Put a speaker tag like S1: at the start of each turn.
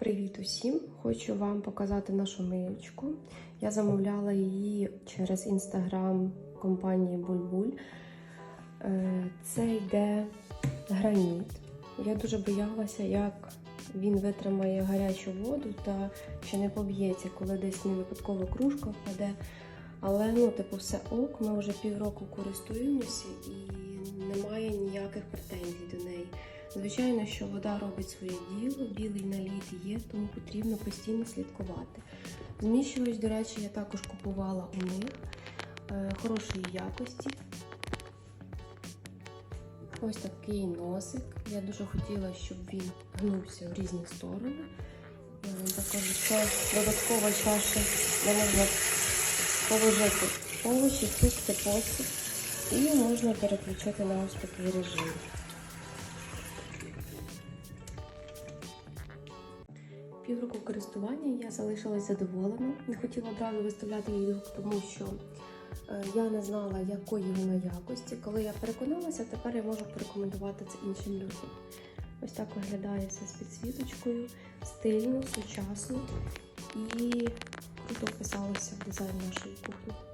S1: Привіт усім! Хочу вам показати нашу миючку. Я замовляла її через інстаграм компанії Бульбуль. Е, Це йде граніт. Я дуже боялася, як він витримає гарячу воду та чи не поб'ється, коли десь не випадково кружка впаде. Але ну, типу, все ок, ми вже півроку користуємося і немає ніяких претензій до неї. Звичайно, що вода робить своє діло, білий наліт є, тому потрібно постійно слідкувати. Зміщувач, до речі, я також купувала у них е, хорошої якості. Ось такий носик. Я дуже хотіла, щоб він гнувся в різні сторони. Е, Також це додаткова чаша, де можна положити овочі, фрукти, посуд. І можна переключити на ось такий режим. Півроку користування я залишилась задоволена. Не хотіла одразу виставляти відгук, тому що е, я не знала, якої вона якості. Коли я переконалася, тепер я можу порекомендувати це іншим людям. Ось так виглядає все з підсвіточкою, стильно, сучасно і круто вписалося в дизайн нашої кухні.